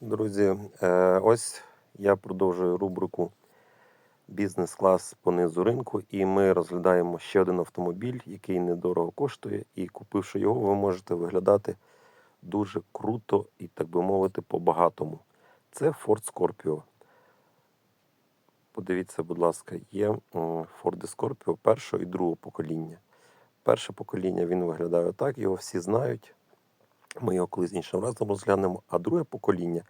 Друзі, е, ось я продовжую рубрику Бізнес-клас по низу ринку, і ми розглядаємо ще один автомобіль, який недорого коштує, і купивши його, ви можете виглядати дуже круто і, так би мовити, по-багатому. Це Ford Scorpio. Подивіться, будь ласка, є Ford Scorpio першого і другого покоління. Перше покоління він виглядає так, його всі знають. Ми його колись іншим разом розглянемо. А друге покоління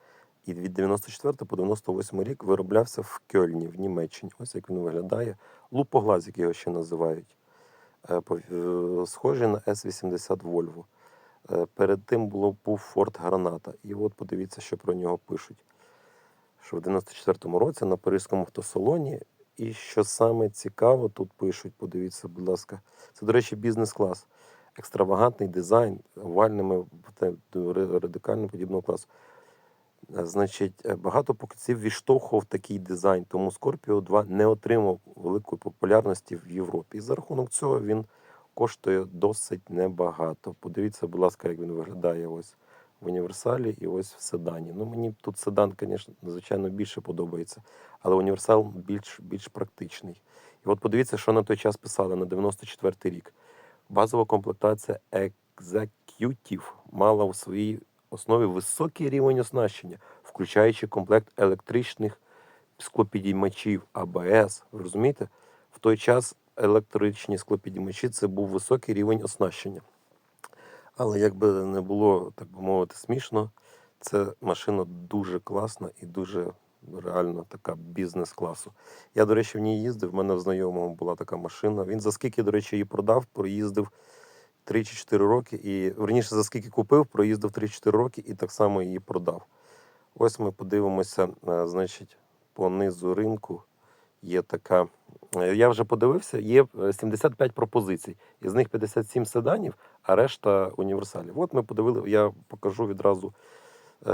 і від 94 по 98 рік вироблявся в Кьольні, в Німеччині. Ось як він виглядає. Лупоглазик його ще називають. Е, е, Схожий на S80 Volvo. Е, Перед тим було, був Ford Граната. І от подивіться, що про нього пишуть. Що в 94-му році на Паризькому автосалоні. І що саме цікаво, тут пишуть, подивіться, будь ласка, це, до речі, бізнес-клас. Екстравагантний дизайн овальними радикально подібного класу. Е, Значить, е, багато покупців відштовхував такий дизайн, тому Scorpio 2 не отримав великої популярності в Європі. І за рахунок цього він коштує досить небагато. Подивіться, будь ласка, як він виглядає ось в універсалі і ось в седані. Ну, мені тут седан, звісно, звичайно, більше подобається, але універсал більш, більш практичний. І от подивіться, що на той час писали на 94-й рік. Базова комплектація Executive мала у своїй основі високий рівень оснащення, включаючи комплект електричних склопідіймачів АБС. Ви розумієте? В той час електричні склопідіймачі це був високий рівень оснащення. Але як би не було, так би мовити, смішно, це машина дуже класна і дуже реально така бізнес-класу. Я, до речі, в ній їздив. В мене в знайомого була така машина. Він за скільки, до речі, її продав, проїздив 3 чи 4 роки. І верніше, за скільки купив, проїздив 3-4 роки і так само її продав. Ось ми подивимося, е, значить, по низу ринку є така. е, Я вже подивився, є е, 75 пропозицій. Із них 57 седанів, а решта універсалів. От ми подивили, я покажу відразу, е,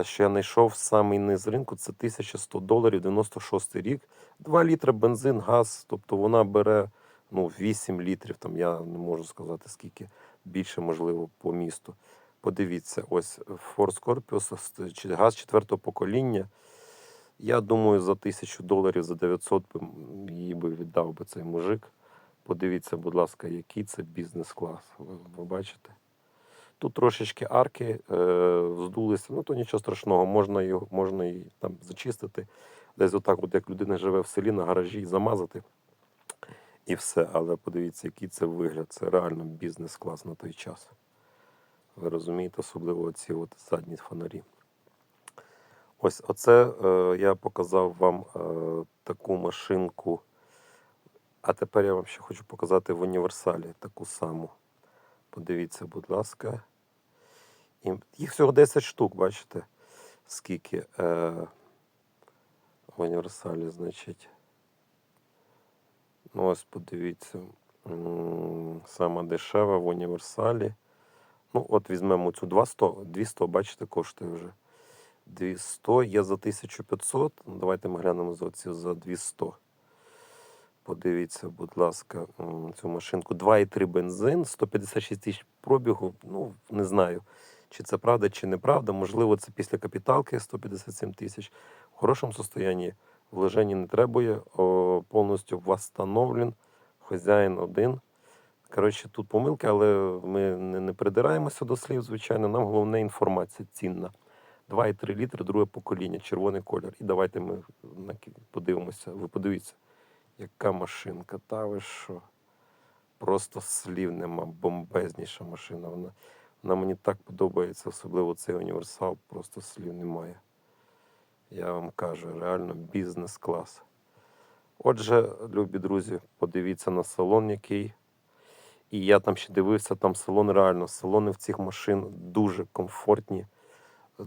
що я знайшов самий низ ринку. Це 1100 доларів, 96 рік. 2 літри бензин, газ. Тобто вона бере ну, 8 літрів. Там я не можу сказати, скільки більше, можливо, по місту. Подивіться, ось Ford Scorpio, газ четвертого покоління. Я думаю, за тисячу доларів, за 900 її би віддав би цей мужик. Подивіться, будь ласка, який це бізнес-клас. Ви бачите? Тут трошечки арки е, здулися, ну то нічого страшного, можна його можна її там зачистити. Десь отак, от як людина живе в селі на гаражі замазати. І все. Але подивіться, який це вигляд. Це реально бізнес-клас на той час. Ви розумієте, особливо ці от задні фонарі. Ось оце е, я показав вам е, таку машинку. А тепер я вам ще хочу показати в універсалі таку саму. Подивіться, будь ласка. Їх всього 10 штук, бачите? Скільки е, в універсалі, значить. Ну, ось подивіться. Сама дешева в універсалі. Ну, от візьмемо цю 200, 200, бачите, коштує вже. 200 є за 1500. Ну, давайте ми глянемо за цю за 200. Подивіться, будь ласка, цю машинку. 2,3 бензин, 156 тисяч пробігу. Ну, не знаю, чи це правда, чи неправда. Можливо, це після капіталки 157 тисяч. В хорошому состоянні вложення не требує. Повністю восстановлен. Хазяїн один. Коротше, тут помилки, але ми не, не придираємося до слів, звичайно. Нам головне інформація цінна. 2,3 літри, друге покоління, червоний колір. І давайте ми подивимося. Ви подивіться, яка машинка. Та ви що? Просто слів нема. Бомбезніша машина. Вона, вона мені так подобається, особливо цей універсал, просто слів немає. Я вам кажу, реально бізнес-клас. Отже, любі друзі, подивіться на салон, який. І я там ще дивився, там салон реально. Салони в цих машин дуже комфортні,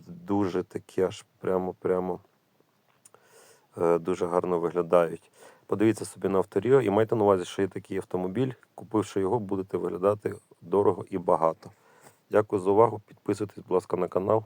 дуже такі аж прямо-прямо е, дуже гарно виглядають. Подивіться собі на авторіо і майте на увазі, що є такий автомобіль. Купивши його, будете виглядати дорого і багато. Дякую за увагу. Підписуйтесь, будь ласка, на канал.